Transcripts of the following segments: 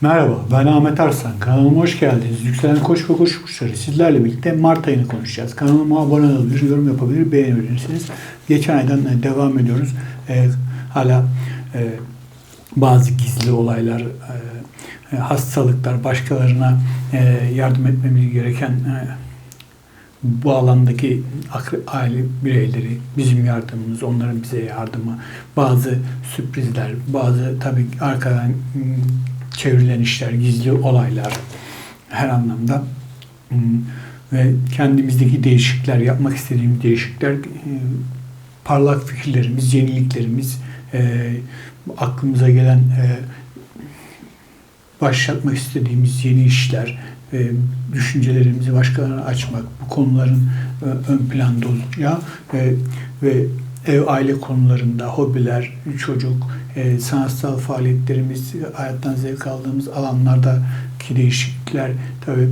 Merhaba, ben Ahmet Arslan. Kanalıma hoş geldiniz. Yükselen Koç ve Koç Burçları sizlerle birlikte Mart ayını konuşacağız. Kanalıma abone olabilir, yorum yapabilir, beğenebilirsiniz. Geçen aydan e, devam ediyoruz. Ee, hala e, bazı gizli olaylar, e, e, hastalıklar, başkalarına e, yardım etmemiz gereken e, bu alandaki aile bireyleri, bizim yardımımız, onların bize yardımı, bazı sürprizler, bazı tabii arkadan çevrilen işler, gizli olaylar her anlamda. Mm, ve kendimizdeki değişiklikler, yapmak istediğimiz değişiklikler, e, parlak fikirlerimiz, yeniliklerimiz, e, aklımıza gelen e, başlatmak istediğimiz yeni işler, düşüncelerimizi başkalarına açmak, bu konuların ön planda olacağı e, ve ev aile konularında hobiler, çocuk, e, sanatsal faaliyetlerimiz, hayattan zevk aldığımız alanlardaki değişiklikler tabii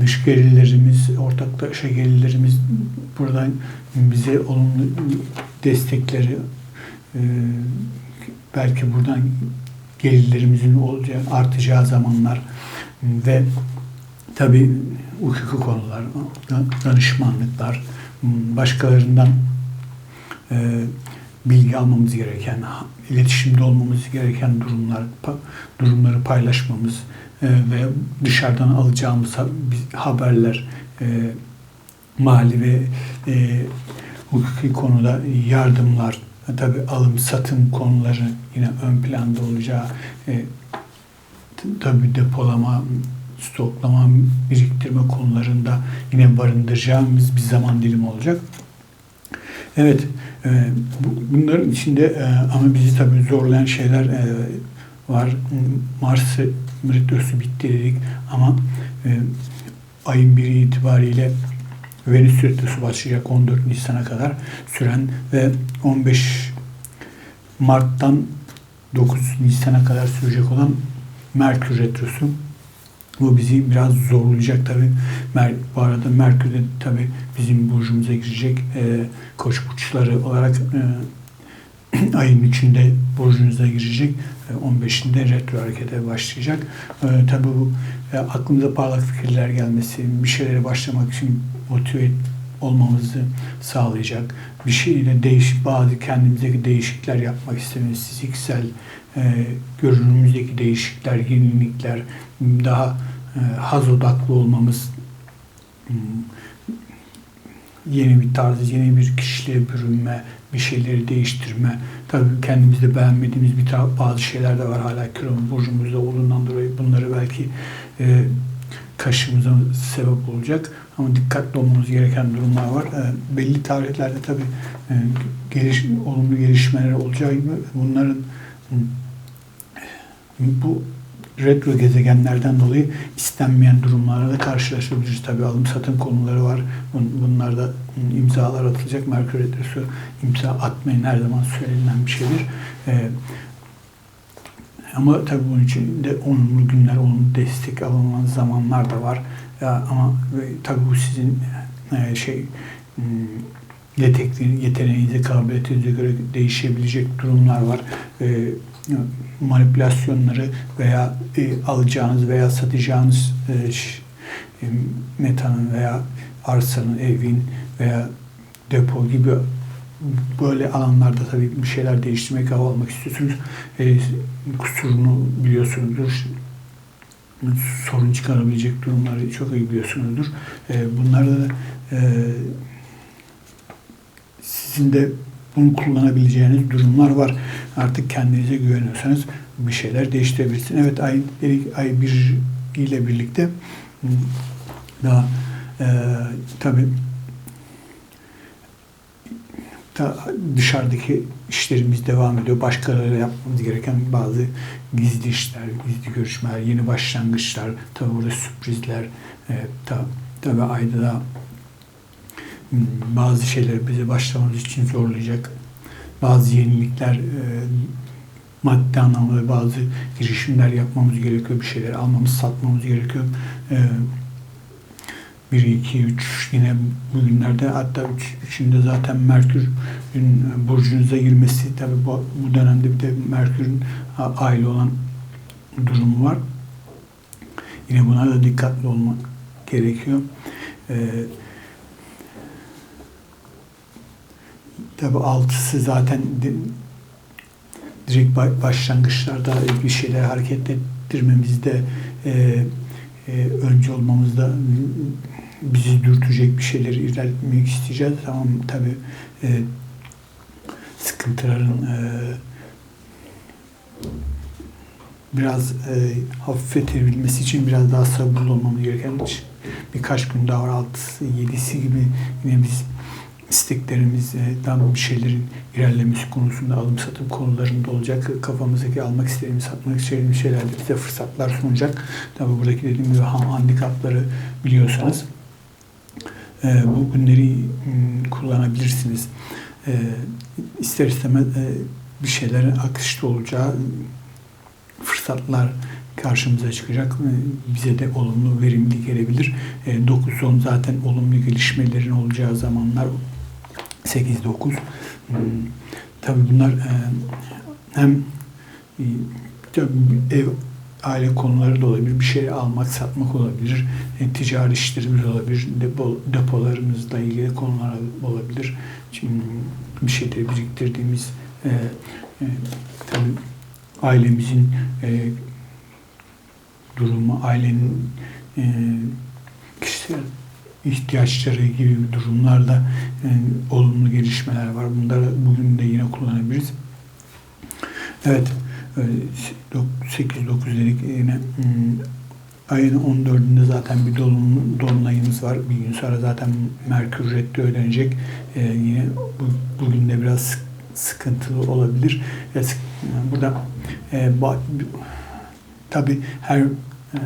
dış gelirlerimiz, ortaklaşa gelirlerimiz buradan bize olumlu destekleri e, belki buradan gelirlerimizin olacağı, artacağı zamanlar ve tabii hukuki konular, danışmanlıklar, başkalarından e, bilgi almamız gereken, iletişimde olmamız gereken durumlar, durumları paylaşmamız e, ve dışarıdan alacağımız haberler, e, mali ve e, hukuki konuda yardımlar, tabii alım satım konuları yine ön planda olacağı, t- tabii depolama, stoklama, biriktirme konularında yine barındıracağımız bir zaman dilimi olacak. Evet, e, bu- bunların içinde e, ama bizi tabii zorlayan şeyler e, var. Mars retrosu bitti dedik ama e, ayın biri itibariyle Venüs retrosu başlayacak 14 Nisan'a kadar süren ve 15 Mart'tan 9 Nisan'a kadar sürecek olan Merkür retrosu. Bu bizi biraz zorlayacak tabii. Mer bu arada Merkür de tabii bizim burcumuza girecek. E, koç burçları olarak e, ayın 3'ünde burcunuza girecek. E, 15'inde retro harekete başlayacak. E, tabii bu e, aklımıza parlak fikirler gelmesi, bir şeylere başlamak için motive olmamızı sağlayacak. Bir şeyle değişik, bazı kendimizdeki değişiklikler yapmak istememiz, fiziksel e, görünümüzdeki değişiklikler, yenilikler, daha e, haz odaklı olmamız, hmm, yeni bir tarz, yeni bir kişiliğe bürünme, bir şeyleri değiştirme. Tabii kendimizde beğenmediğimiz bir bazı şeyler de var hala kilomuz, burcumuzda olduğundan dolayı bunları belki e, kaşımıza sebep olacak. Ama dikkatli olmamız gereken durumlar var. E, belli tarihlerde tabii e, geliş, olumlu gelişmeler olacağı gibi bunların hmm, bu retro gezegenlerden dolayı istenmeyen durumlarla da karşılaşabiliriz. Tabii alım satım konuları var. Bun- Bunlarda imzalar atılacak. Merkür Retrosu imza atmayın her zaman söylenen bir şeydir. Ee, ama tabii bunun için de olumlu günler, olumlu destek alınan zamanlar da var. Ya, ama ve tabii bu sizin e, şey hmm, yetekli, yeteneğinize, kabiliyetinize göre değişebilecek durumlar var. Ee, manipülasyonları veya e, alacağınız veya satacağınız e, e, metanın veya arsanın, evin veya depo gibi böyle alanlarda tabii bir şeyler değiştirmek, hava almak istiyorsunuz. E, kusurunu biliyorsunuzdur. Sorun çıkarabilecek durumları çok iyi biliyorsunuzdur. E, bunlarda da e, sizin de bunu kullanabileceğiniz durumlar var. Artık kendinize güveniyorsanız bir şeyler değiştirebilirsiniz. Evet ay, ay bir ile birlikte hmm, daha e, tabii da dışarıdaki işlerimiz devam ediyor. Başkalarıyla yapmamız gereken bazı gizli işler, gizli görüşmeler, yeni başlangıçlar, tabii burada sürprizler, e, ta, tabii ayda da bazı şeyler bizi başlamamız için zorlayacak. Bazı yenilikler, e, maddi anlamda bazı girişimler yapmamız gerekiyor. Bir şeyler almamız, satmamız gerekiyor. E, 1, 2, 3 yine bugünlerde hatta 3. üçünde zaten Merkür'ün burcunuza girmesi tabi bu, bu dönemde bir de Merkür'ün aile olan durumu var. Yine buna da dikkatli olmak gerekiyor. Ee, tabi altısı zaten direkt başlangıçlarda bir şeyler hareket ettirmemizde e, e, önce olmamızda bizi dürtecek bir şeyleri ilerletmek isteyeceğiz. Tamam tabi e, sıkıntıların e, biraz e, hafifletebilmesi için biraz daha sabırlı olmamız gereken birkaç gün daha var. Altısı, yedisi gibi yine biz isteklerimizden bir şeylerin ilerlemesi konusunda alım satım konularında olacak. Kafamızdaki almak istediğimiz, satmak istediğimiz şeylerde bize fırsatlar sunacak. Tabii buradaki dediğim gibi handikapları biliyorsanız e, bu günleri kullanabilirsiniz. E, ister istemez e, bir şeylerin akışta olacağı fırsatlar karşımıza çıkacak. Bize de olumlu, verimli gelebilir. 9-10 zaten olumlu gelişmelerin olacağı zamanlar 8-9. Hmm, tabii bunlar e, hem e, ev aile konuları da olabilir. Bir şey almak, satmak olabilir. E, ticari işlerimiz olabilir. Depo, depolarımızla ilgili konular olabilir. Şimdi bir şeyleri biriktirdiğimiz e, e, tabii ailemizin e, durumu, ailenin e, kişisel ihtiyaçları gibi durumlarda e, olumlu gelişmeler var. Bunları bugün de yine kullanabiliriz. Evet, 8-9 dedik yine hmm, ayın 14'ünde zaten bir dolun, dolunayımız var. Bir gün sonra zaten Merkür retro ödenecek. Ee, yine bu, bugün de biraz sıkıntılı olabilir. Ee, burada e, ba, tabii her e,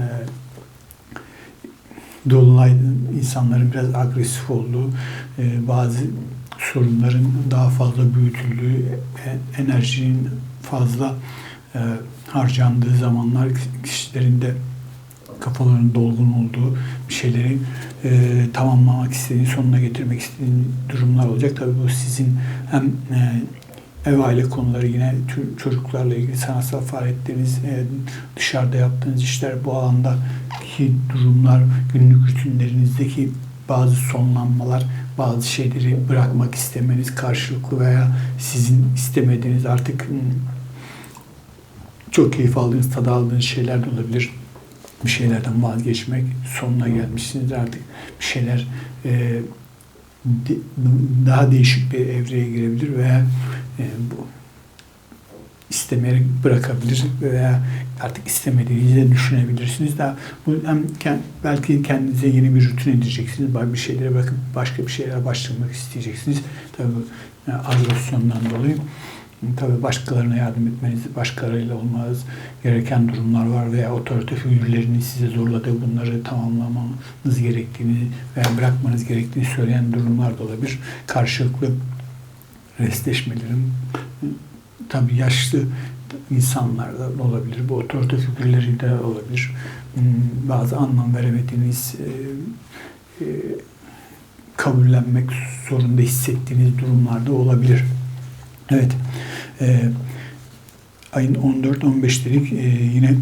Dolunay insanların biraz agresif olduğu, e, bazı sorunların daha fazla büyütüldüğü, e, enerjinin fazla e, harcandığı zamanlar kişilerin de kafalarının dolgun olduğu bir şeyleri e, tamamlamak istediği, sonuna getirmek istediği durumlar olacak. Tabii bu sizin hem e, ev aile konuları yine çocuklarla ilgili sanatsal faaliyetleriniz, e, dışarıda yaptığınız işler bu alandaki durumlar, günlük rutinlerinizdeki bazı sonlanmalar, bazı şeyleri bırakmak istemeniz karşılıklı veya sizin istemediğiniz artık hmm, çok keyif aldığınız, tad aldığınız şeyler de olabilir. Bir şeylerden vazgeçmek, sonuna gelmişsiniz artık bir şeyler e, daha değişik bir evreye girebilir veya e, bu istemeyerek bırakabilir veya artık istemediğinizi de düşünebilirsiniz. Daha bu hem belki kendinize yeni bir rutin edeceksiniz. Bir şeylere bırakıp başka bir şeylere başlamak isteyeceksiniz. Tabii yani agresyondan dolayı. Tabii başkalarına yardım etmeniz, başkalarıyla olmanız gereken durumlar var veya otorite figürlerinin size zorladığı bunları tamamlamanız gerektiğini veya bırakmanız gerektiğini söyleyen durumlar da olabilir. Karşılıklı restleşmelerin tabii yaşlı insanlar da olabilir. Bu otorite figürleri de olabilir. Hmm, bazı anlam veremediğiniz e, e, kabullenmek zorunda hissettiğiniz durumlarda olabilir. Evet. E, ayın 14-15 dedik. E, yine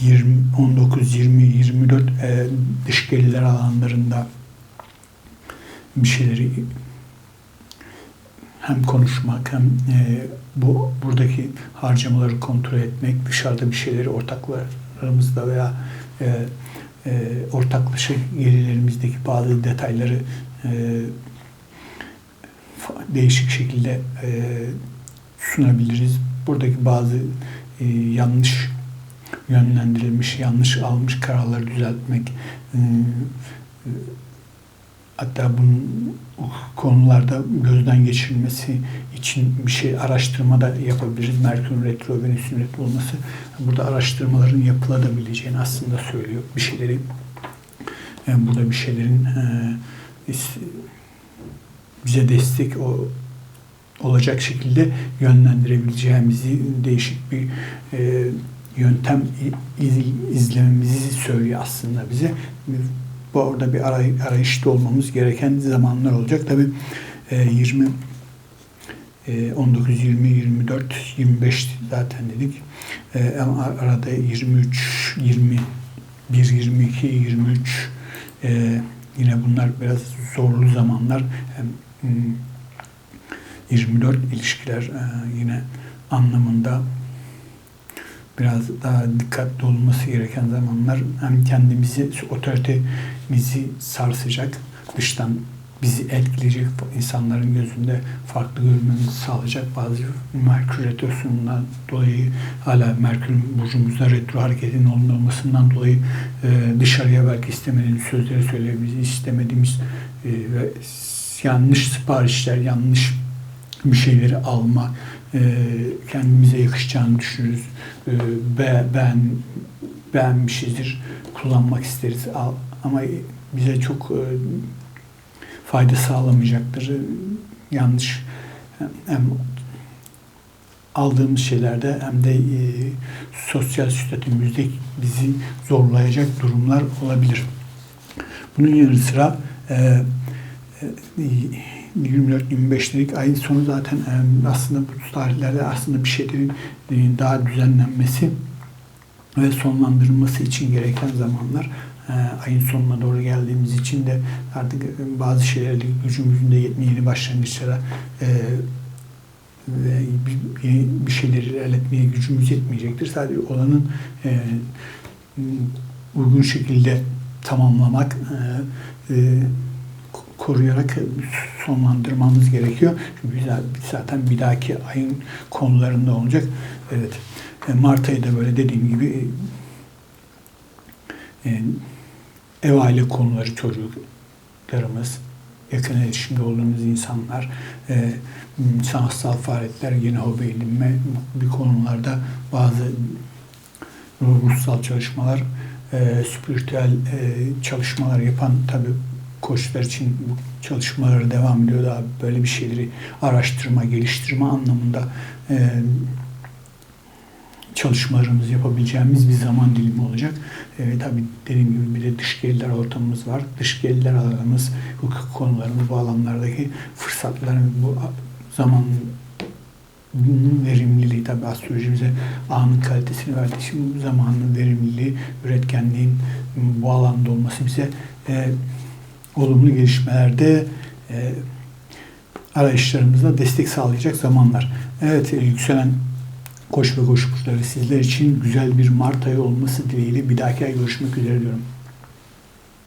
20, 19, 20, 24 e, dış gelirler alanlarında bir şeyleri hem konuşmak hem e, bu buradaki harcamaları kontrol etmek, dışarıda bir şeyleri ortaklarımızla veya e, e, ortaklaşa gelirlerimizdeki bazı detayları e, değişik şekilde e, sunabiliriz. Buradaki bazı e, yanlış yönlendirilmiş, yanlış almış kararları düzeltmek, e, hatta bunun konularda gözden geçirilmesi için bir şey araştırma da yapabiliriz. Merkür retro, Venüs'ün retro olması burada araştırmaların yapılabileceğini aslında söylüyor. Bir şeyleri yani burada bir şeylerin e, bize destek o olacak şekilde yönlendirebileceğimizi değişik bir e, yöntem iz, izlememizi söylüyor aslında bize. Bu orada bir aray, arayışta olmamız gereken zamanlar olacak. Tabi e, 20 e, 19, 20, 24, 25 zaten dedik. E, arada 23, 21, 22, 23 e, yine bunlar biraz zorlu zamanlar. Hem, 24 hmm, ilişkiler e, yine anlamında biraz daha dikkatli olması gereken zamanlar hem kendimizi, otoritemizi sarsacak, dıştan bizi etkileyecek, insanların gözünde farklı görmemizi sağlayacak bazı Merkür Retrosu'ndan dolayı hala Merkür burcumuzda retro hareketin olmasından dolayı e, dışarıya belki istemediğimiz sözleri söyleyebiliriz, istemediğimiz e, ve yanlış siparişler, yanlış bir şeyleri alma, e, kendimize yakışacağını düşünürüz. E, be, ben beğenmişizdir, kullanmak isteriz ama bize çok e, fayda sağlamayacaktır. Yanlış hem aldığımız şeylerde hem de e, sosyal statümüzde bizi zorlayacak durumlar olabilir. Bunun yanı sıra e, 24-25'lik ayın sonu zaten e, aslında bu tarihlerde aslında bir şeylerin e, daha düzenlenmesi ve sonlandırılması için gereken zamanlar e, ayın sonuna doğru geldiğimiz için de artık bazı şeylerle gücümüzün de yetmeyeni başlangıçlara ve bir şeyleri ilerletmeye gücümüz yetmeyecektir. Sadece olanın uygun şekilde tamamlamak, koruyarak sonlandırmamız gerekiyor. Çünkü zaten bir dahaki ayın konularında olacak. Evet. E, Mart ayı da böyle dediğim gibi e, ev aile konuları çocuklarımız, yakın iletişimde olduğumuz insanlar, e, sanatsal faaliyetler, yeni hobi edinme bir konularda bazı ruhsal çalışmalar, e, spiritüel e, çalışmalar yapan tabi koçlar için bu çalışmaları devam ediyor. Daha böyle bir şeyleri araştırma, geliştirme anlamında e, çalışmalarımızı yapabileceğimiz bir zaman dilimi olacak. E, tabii dediğim gibi bir de dış gelirler ortamımız var. Dış gelirler alanımız, hukuk konularımız bu alanlardaki fırsatların bu zaman verimliliği tabii astrolojimize anın kalitesini verdi. Şimdi zamanın verimliliği, üretkenliğin bu alanda olması bize e, olumlu gelişmelerde e, arayışlarımızda destek sağlayacak zamanlar. Evet e, yükselen koş ve koş sizler için güzel bir Mart ayı olması dileğiyle bir dahaki ay görüşmek üzere diyorum.